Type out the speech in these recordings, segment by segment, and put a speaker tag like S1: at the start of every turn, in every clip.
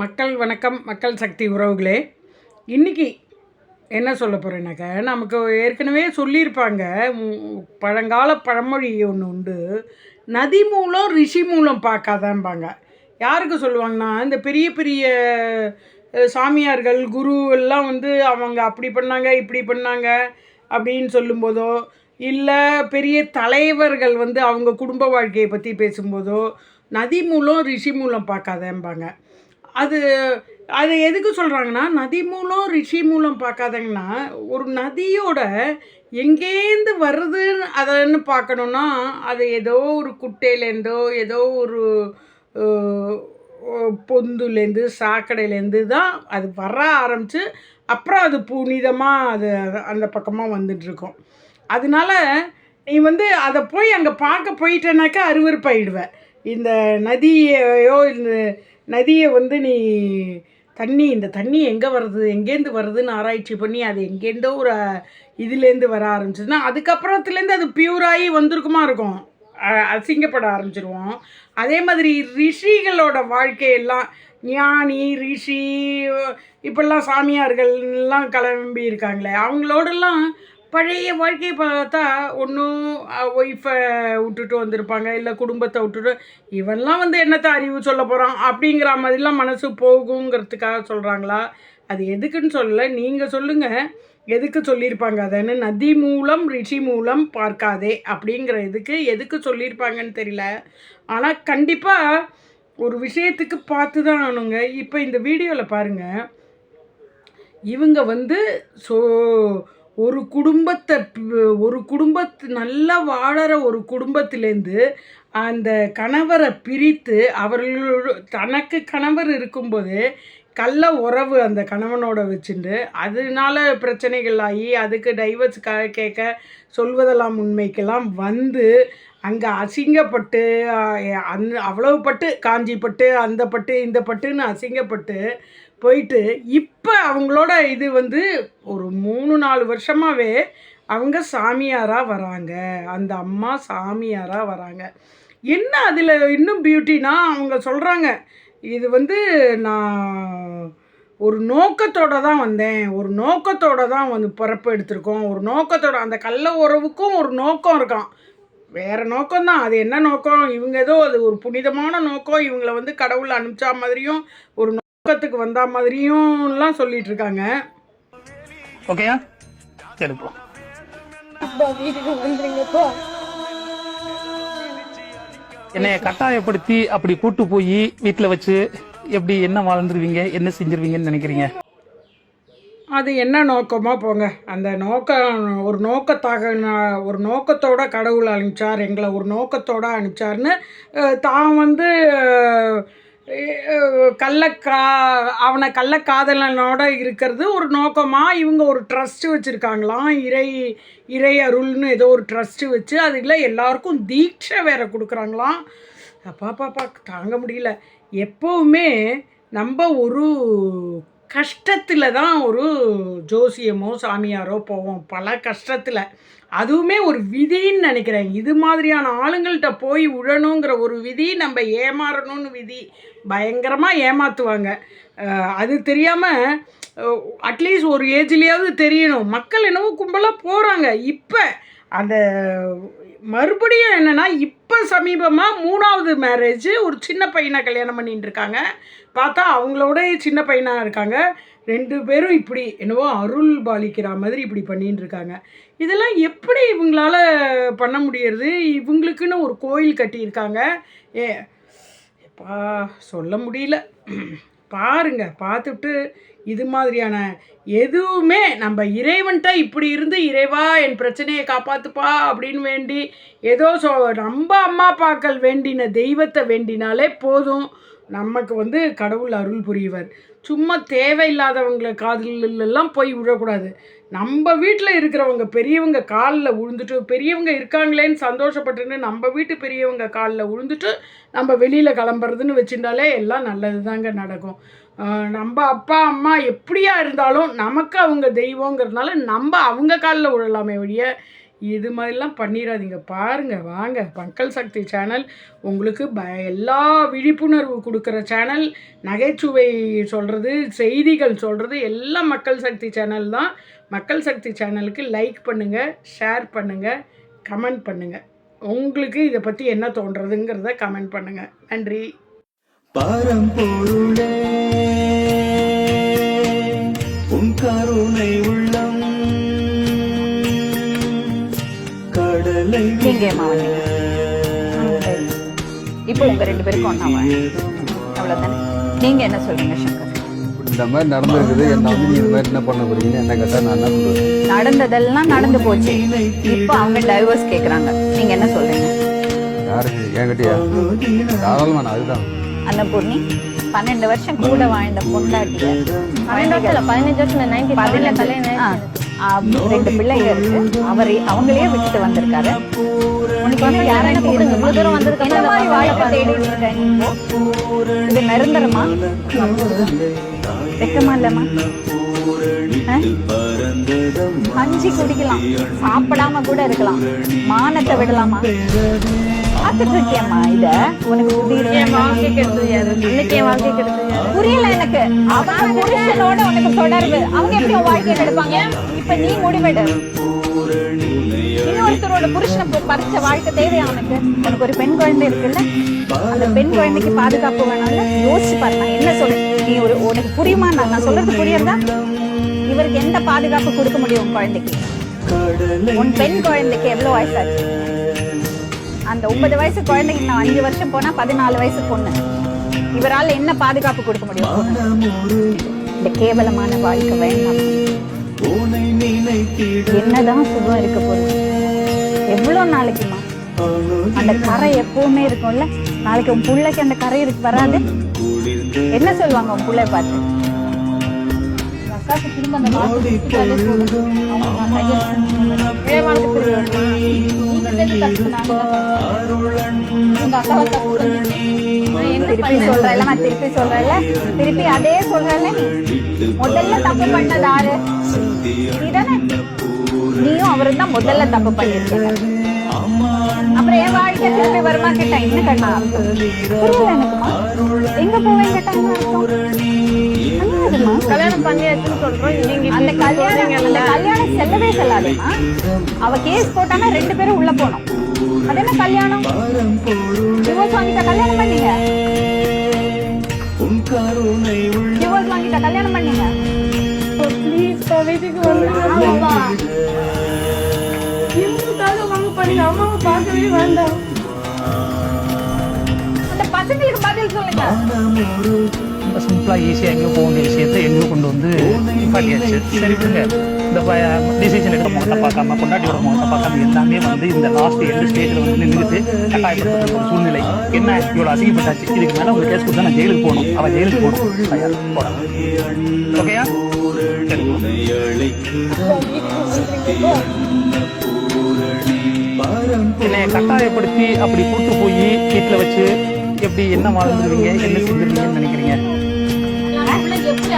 S1: மக்கள் வணக்கம் மக்கள் சக்தி உறவுகளே. இன்றைக்கி என்ன சொல்ல போகிறேன்னாக்கா நமக்கு ஏற்கனவே சொல்லியிருப்பாங்க பழங்கால பழமொழி ஒன்று உண்டு. நதி மூலம் ரிஷி மூலம் பார்க்காதம்பாங்க. யாருக்கு சொல்லுவாங்கன்னா இந்த பெரிய பெரிய சாமியார்கள் குரு எல்லாம் வந்து அவங்க அப்படி பண்ணாங்க இப்படி பண்ணாங்க அப்படின்னு சொல்லும்போதோ இல்லை பெரிய தலைவர்கள் வந்து அவங்க குடும்ப வாழ்க்கையை பற்றி பேசும்போதோ நதி மூலம் ரிஷி மூலம் பார்க்காதம்பாங்க. அது அது எதுக்கு சொல்கிறாங்கன்னா நதி மூலம் ரிஷி மூலம் பார்க்காதங்கன்னா ஒரு நதியோட எங்கேருந்து வருதுன்னு அதன்னு பார்க்கணுன்னா அது ஏதோ ஒரு குட்டையிலேருந்தோ ஏதோ ஒரு பொந்துலேருந்து சாக்கடையிலேருந்து தான் அது வர ஆரம்பித்து அப்புறம் அது புனிதமாக அது அந்த பக்கமாக வந்துட்டுருக்கோம். அதனால நீ வந்து அதை போய் அங்கே பார்க்க போயிட்டேனாக்கா அருவருப்பாயிடுவ. இந்த நதியையோ இந்த நதியை வந்து நீ தண்ணி இந்த தண்ணி எங்கே வருது எங்கேருந்து வருதுன்னு ஆராய்ச்சி பண்ணி அது எங்கேருந்தோ ஒரு இதுலேருந்து வர ஆரம்பிச்சதுன்னா அதுக்கப்புறத்துலேருந்து அது பியூராகி வந்திருக்குமா இருக்கும். அசிங்கப்பட ஆரம்பிச்சிருவோம். அதே மாதிரி ரிஷிகளோட வாழ்க்கையெல்லாம் ஞானி ரிஷி இப்பெல்லாம் சாமியார்கள்லாம் கிளம்பி இருக்காங்களே அவங்களோடலாம் பழைய வாழ்க்கையை பார்த்தா ஒன்றும் ஒய்ஃபை விட்டுட்டு வந்திருப்பாங்க இல்லை குடும்பத்தை விட்டுட்டு இவன்லாம் வந்து என்னத்தை அறிவு சொல்ல போகிறான் அப்படிங்கிற மாதிரிலாம் மனசு போகுங்கிறதுக்காக சொல்கிறாங்களா அது எதுக்குன்னு சொல்லலை நீங்கள் சொல்லுங்கள் எதுக்கு சொல்லியிருப்பாங்க? அதன்னு நதி மூலம் ரிஷி மூலம் பார்க்காதே அப்படிங்கிற இதுக்கு எதுக்கு சொல்லியிருப்பாங்கன்னு தெரியல. ஆனால் கண்டிப்பாக ஒரு விஷயத்துக்கு பார்த்து தான் ஆனுங்க இப்போ இந்த வீடியோவில் பாருங்கள் இவங்க வந்து ஸோ ஒரு குடும்பத்தை ஒரு குடும்பத்து நல்லா வாழற ஒரு குடும்பத்திலேருந்து அந்த கணவரை பிரித்து அவர்களோட தனக்கு கணவர் இருக்கும்போது கள்ள உறவு அந்த கணவனோட வச்சுட்டு அதனால பிரச்சனைகள் ஆகி அதுக்கு டைவர்ஸ் கேட்க சொல்வதெல்லாம் உண்மைக்கெல்லாம் வந்து அங்கே அசிங்கப்பட்டு அந் அவ்வளவு பட்டு காஞ்சி பட்டு அந்த பட்டு இந்த பட்டுன்னு அசிங்கப்பட்டு போயிட்டு இப்போ அவங்களோட இது வந்து ஒரு மூணு நாலு வருஷமாகவே அவங்க சாமியாராக வராங்க. அந்த அம்மா சாமியாராக வராங்க. என்ன அதில் இன்னும் பியூட்டினா அவங்க சொல்கிறாங்க இது வந்து நான் ஒரு நோக்கத்தோட தான் வந்தேன். ஒரு நோக்கத்தோட தான் வந்து பிறப்பு எடுத்திருக்கோம். ஒரு நோக்கத்தோட அந்த கள்ள உறவுக்கும் ஒரு நோக்கம் இருக்கான் வேற நோக்கம் தான் அது என்ன நோக்கம்? இவங்க ஏதோ அது ஒரு புனிதமான நோக்கம். இவங்களை வந்து கடவுள் அனுப்பிச்சா மாதிரியும் ஒரு நோக்கத்துக்கு வந்தா மாதிரியும்லாம் சொல்லிட்டு இருக்காங்க.
S2: ஓகேயா சரி போ.
S3: வீட்டுக்கு வந்துருங்கப்பா.
S2: என்னைய கட்டாயப்படுத்தி அப்படி கூட்டு போய் வீட்டுல வச்சு எப்படி என்ன வாழ்ந்துருவீங்க? என்ன செஞ்சிருவீங்கன்னு நினைக்கிறீங்க?
S1: அது என்ன நோக்கமாக போங்க. அந்த நோக்கம் ஒரு நோக்கத்தாக ஒரு நோக்கத்தோட கடவுள் அனுப்பிச்சார் எங்களை ஒரு நோக்கத்தோட அனுப்பிச்சார்னு தான் வந்து கள்ளக்கா அவனை கள்ளக்காதலனோட இருக்கிறது ஒரு நோக்கமாக இவங்க ஒரு ட்ரஸ்ட்டு வச்சுருக்காங்களாம் இறை இறை அருள்னு ஏதோ ஒரு ட்ரஸ்ட்டு வச்சு அதில் எல்லாருக்கும் தீட்சை வேற கொடுக்குறாங்களாம். அப்பா பாப்பா தாங்க முடியல. எப்போவுமே நம்ம ஒரு கஷ்டத்தில் தான் ஒரு ஜோசியமோ சாமியாரோ போவோம். பல கஷ்டத்தில். அதுவுமே ஒரு விதின்னு நினைக்கிறேன். இது மாதிரியான ஆளுங்கள்கிட்ட போய் விழணுங்கிற ஒரு விதி நம்ம ஏமாறணும்னு விதி பயங்கரமாக ஏமாற்றுவாங்க அது தெரியாமல் அட்லீஸ்ட் ஒரு ஏஜ்லேயாவது தெரியணும். மக்கள் என்னவோ கும்பலாக போகிறாங்க இப்போ அந்த மறுபடியும் என்னென்னா இப்போ சமீபமாக மூணாவது மேரேஜ் ஒரு சின்ன பையனை கல்யாணம் பண்ணிட்டு இருக்காங்க. பார்த்தா அவங்களோட சின்ன பையனாக இருக்காங்க. ரெண்டு பேரும் இப்படி என்னவோ அருள் பாலிக்கிற மாதிரி இப்படி பண்ணிட்டு இருக்காங்க. இதெல்லாம் எப்படி இவங்களால பண்ண முடியறது? இவங்களுக்குன்னு ஒரு கோயில் கட்டியிருக்காங்க. ஏ எப்பா சொல்ல முடியல. பாருங்க பார்த்துட்டு இது மாதிரியான எதுவுமே நம்ம இறைவன்கிட்ட இப்படி இருந்து இறைவா என் பிரச்சனையை காப்பாற்றுப்பா அப்படின்னு வேண்டி ஏதோ சொ நம்ம அம்மா அப்பாக்கள் வேண்டின தெய்வத்தை வேண்டினாலே போதும். நமக்கு வந்து கடவுள் அருள் புரிவர். சும்மா தேவையில்லாதவங்களை காதலெல்லாம் போய் விழக்கூடாது. நம்ம வீட்டில் இருக்கிறவங்க பெரியவங்க காலில் விழுந்துட்டு பெரியவங்க இருக்காங்களேன்னு சந்தோஷப்பட்டுன்னு நம்ம வீட்டு பெரியவங்க காலில் விழுந்துட்டு நம்ம வெளியில் கிளம்புறதுன்னு வச்சுட்டாலே எல்லாம் நல்லது தாங்க நடக்கும் நம்ம அப்பா அம்மா எப்படியா இருந்தாலும் நமக்கு அவங்க தெய்வங்கிறதுனால நம்ம அவங்க காலில் விழலாமே ஒழிய இது மாதிரிலாம் பண்ணிடாதீங்க பாருங்கள் வாங்க. மக்கள் சக்தி சேனல் உங்களுக்கு ப எல்லா விழிப்புணர்வு கொடுக்குற சேனல். நகைச்சுவை சொல்கிறது செய்திகள் சொல்கிறது எல்லாம் மக்கள் சக்தி சேனல் தான். மக்கள் சக்தி சேனலுக்கு லைக் பண்ணுங்கள் ஷேர் பண்ணுங்கள் கமெண்ட் பண்ணுங்கள் உங்களுக்கு இதை பற்றி என்ன தோன்றதுங்கிறத கமெண்ட் பண்ணுங்கள் நன்றி.
S4: பரம்பொருளே கடலை
S5: நீங்க. இப்போ உங்க ரெண்டு பேருக்கும் அவ்வளவுதானே. நீங்க என்ன சொல்றீங்க சங்கர்?
S6: இந்த மாதிரி நடந்திருக்குது. என்ன வந்து நீ இந்த மாதிரி என்ன பண்ண போறீங்கன்னு என்ன கேட்டா நான் என்ன சொல்றது
S5: நடந்ததெல்லாம் நடந்து போச்சு. இப்போ அவங்க டைவர்ஸ் கேக்குறாங்க. நீங்க என்ன சொல்றீங்க?
S6: யாருக்கு? என்கிட்டயா? தாராளமா நான் அதுதான்
S5: அன்னபூர்ணி பன்னெண்டு வருஷம் கூட வாழ்ந்த பொண்டாட்டிய.
S3: பதினஞ்சு வருஷம் இல்ல நைன்டி செவன்ல
S5: பதினெட்டு
S3: கல்யாணம்
S5: ரெண்டு பிள்ளைங்க இருக்கு அவரே அவங்களே விட்டுட்டு வந்திருக்காரு உனக்கு guarantee
S3: கூப்பிடுங்க.
S5: இருக்கு?
S3: இவ்வளவு தூரம் வந்ததுக்கு
S5: என்ன மாதிரி
S3: பாப்பா
S5: தேடிட்டு? இது நிரந்தரமா வெக்கமா இல்லம்மா ஆ? கஞ்சி குடிக்கலாம் சாப்பிடாம கூட இருக்கலாம் மானத்தை விடலாமா பார்த்துட்டு இருக்கியம்மா இத? உனக்கு புரியுது?
S3: என் வாழ்க்கை கெடுத்தது யாரு இன்னைக்கு என் வாழ்க்கை கெடுத்தது யாரு
S5: புரியல எனக்கு. அவங்க புருஷனோட உனக்கு தொடர்பு. அவங்க எப்படி உன் வாழ்க்கையை இப்ப நீ முடிவெடு. இன்னொருத்தரோட புருஷனை பறிச்ச வாழ்க்கை தேவையா உனக்கு? உனக்கு ஒரு பெண் குழந்தை இருக்குல்ல? அந்த பெண் குழந்தைக்கு பாதுகாப்பு வேணும்ல? யோசிச்சு பாரு நான் என்ன சொல்றேன் நீ ஒரு உனக்கு புரியுமா? நான் நான் சொல்றது புரியுறதா? இவருக்கு எந்த பாதுகாப்பு கொடுக்க முடியும் உன் குழந்தைக்கு? உன் பெண் குழந்தைக்கு எவ்வளவு வயசாச்சு? அந்த ஒன்பது வயசு குழந்தைக்கு நான் அஞ்சு வருஷம் போனா பதினாலு வயசு பொண்ணு. இவரால் என்ன பாதுகாப்பு கொடுக்க முடியும்? இந்த கேவலமான வாழ்க்கை வேண்டாம். என்னதான் சுகம் இருக்க போகுது. எவ்வளவு நாளைக்குமா? அந்த கரை எப்பவுமே இருக்கும்ல? நாளைக்கு உன் பிள்ளைக்கு அந்த கரை இருக்கு வராது? என்ன சொல்லுவாங்க உன் பிள்ளை பார்த்து?
S3: அக்காக்கு திரும்ப அந்த
S5: திருப்பி சொல்றல நான் திருப்பி சொல்றல திருப்பி அதே சொல்றல நீ முதல்ல தப்பு பண்ணது நீதானே. நீயும் அவரும் தான் முதல்ல தப்பு பண்ணிருக்கீங்க அப்புறம் என் வாழ்க்கை திருப்பி வருமா கேட்டா என்ன கண்ணா? புரியல எனக்குமா எங்க போவேன் கேட்டா?
S3: கல்யாணம் பண்ணியாச்சுன்னு சொல்றோம். நீங்க
S5: அந்த கல்யாணம். அந்த கல்யாணம் செல்லவே செல்லாதுமா. அவ கேஸ் போட்டானா ரெண்டு பேரும் உள்ள போனோம்
S3: வேண்டாம்
S5: அந்த பசங்களுக்கு பதில் சொல்லுங்க.
S2: ரொம்ப சிம்பிளா ஈஸியா எங்கேயோ போக வேண்டிய விஷயத்தை எங்கேயோ கொண்டு வந்து நிப்பாட்டியாச்சு சரி விடுங்க இந்த டிசிஷன் எடுக்க முகத்தை பார்க்காம பொண்டாட்டியோட முகத்தை பார்க்காம எல்லாமே வந்து இந்த லாஸ்ட் எந்த ஸ்டேஜில் வந்து நின்றுட்டு கட்டாயப்படுத்த ஒரு சூழ்நிலை. என்ன? இவ்வளோ அசிங்கப்பட்டாச்சு. இதுக்கு மேலே உங்களுக்கு கேஸ் கொடுத்தா நான் ஜெயிலுக்கு போகணும். அவன் ஜெயிலுக்கு போகணும். போகலாம். ஓகேயா சரி. என்னை கட்டாயப்படுத்தி அப்படி கூட்டு போய் வீட்டில் வச்சு எப்படி என்ன வாழ்ந்துருவீங்க என்ன செஞ்சிருவீங்கன்னு நினைக்கிறீங்க?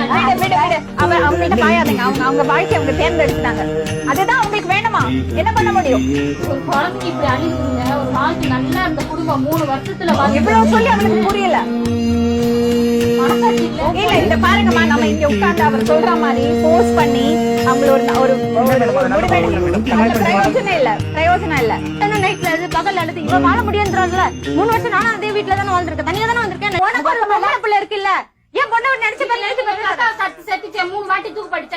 S5: விடு விடு விடு. அவ அவங்கள்ட்ட பாயாதுங்க. அவங்க அவங்க வாழ்க்கை அவங்க தேர்ந்தெடுத்தாங்க அதுதான் அவங்களுக்கு வேணுமா? என்ன பண்ண முடியும்?
S3: ஒரு குழந்தைக்கு இப்படி அழிவுங்க ஒரு வாழ்க்கை நல்லா இருந்த குடும்பம் மூணு வருஷத்துல வாழ்க்கை
S5: இவ்வளவு சொல்லி அவங்களுக்கு புரியல.
S3: இல்ல
S5: இந்த பாருங்கம்மா நம்ம இங்க உட்கார்ந்து அவர் சொல்ற மாதிரி போஸ்ட் பண்ணி நம்மள ஒரு பிரயோஜனம் இல்ல பிரயோஜனம் இல்ல.
S3: நைட்ல இருந்து பகல்ல இருந்து இவ்வளவு வாழ முடியும்ன்றதுல மூணு வருஷம் நானும் அதே வீட்டுல தானே வாழ்ந்துருக்கேன். தனியா தானே வந்திருக்கேன்.
S5: உனக்கு ஒரு பொம்பளை பிள்ளை இருக்குல்ல. ஏன் பொண்ணு நினைச்சு பாரு நினைச்சு பாரு. மூணு வாட்டி தூக்கு படிச்சு